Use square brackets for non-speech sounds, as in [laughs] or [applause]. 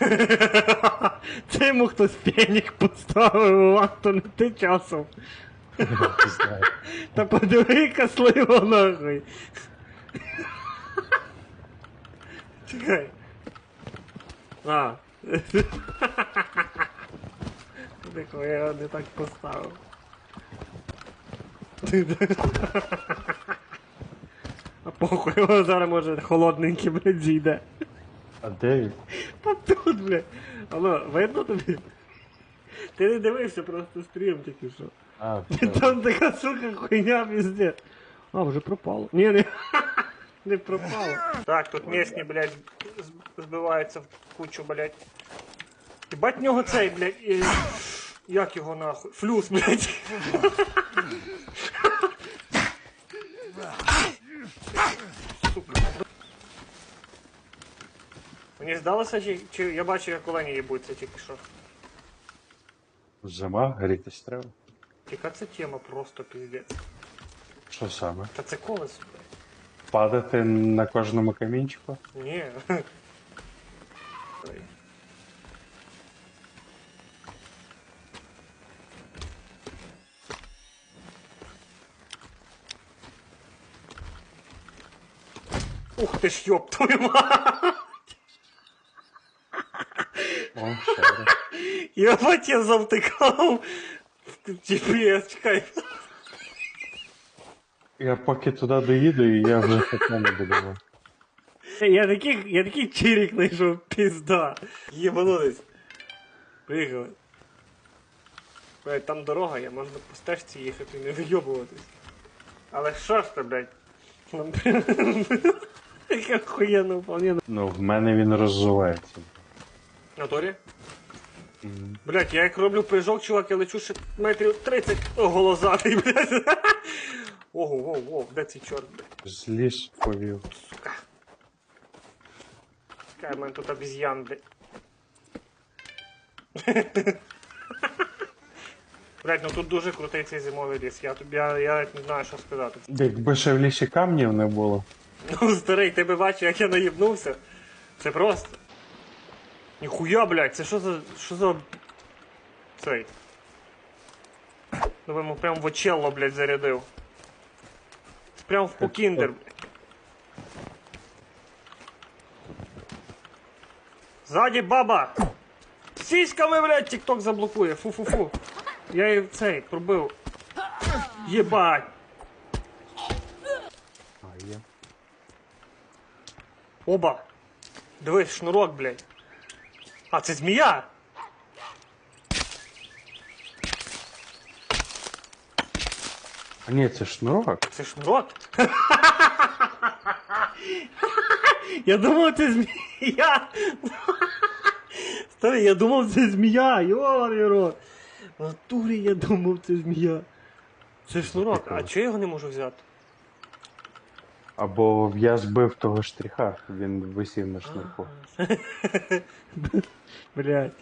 [laughs] Це йому хтось пенік поставив, а то не ти часом. Та подиви, яка слива нахуй. Чекай. А. Дико, я його не так поставив. А похуй, його зараз може холодненький, блядь, зійде. А де він? Та тут, блядь. Алло, видно тобі? Ти не дивився, просто стрім тільки що. А. Там така сука хуйня везде. А, вже пропало. Ні, не, [laughs] не пропало. Так, тут місні, блядь, з- збиваються в кучу, блядь. Єбать в нього цей, блядь, і... як його нахуй? Флюс, блядь. [laughs] Сука. Мені здалося, чи, чи я бачу, як олені їбуться тільки що. Зима, грітись треба. Яка це тема просто піздець. Що саме? Та це колесо, блядь. Падати на кожному камінчику? Ні. Ой. Ух ти ж ёб твою мать! О, раз. Єбать я завтикав в GPS, чекай. Я поки туди доїду, і я вже таке не буду. Я такий, я такий чирік знайшов, пізда. Єбанутись. Приїхали. Блядь, там дорога є, можна по стежці їхати і не вийобуватись. Але що ж це, блядь? Нам [laughs] Яке охуєнне вполне. Ну, в мене він роззувається. Наторі? Блять, я як роблю прыжок, чувак, я лечу ще метрів 30 голозатий, [laughs] блядь. Ого, ого, ого, де цей чорт, блядь? Зліз повів. Сука. Чекай, в мене тут обезьян, блядь. [laughs] Блядь, ну тут дуже крутий цей зимовий ліс. Я тобі я, я не знаю, що сказати. Якби ще в лісі камнів не було. Ну, старий, ти би бачив, як я наїбнувся. Це просто. Ніхуя, блядь, це що за. що за. Цей. Ну йому прям в очело, блядь, зарядив. Це прям в покіндер, блядь. Ззаді баба! Сіськами, блядь, тік-ток заблокує. Фу-фу-фу. Я її цей пробив. Єбать! Оба. Дивись, шнурок, блядь. А, це змія. А ні, це шнурок. Це шнурок. [laughs] Я думав, це змія. [laughs] Старий, я думав, це змія. Йоний рот. В натурі я думав, це змія. Це шнурок. А чого я його не можу взяти? Або я збив того штриха, він висів на шнурку. [laughs] Блядь.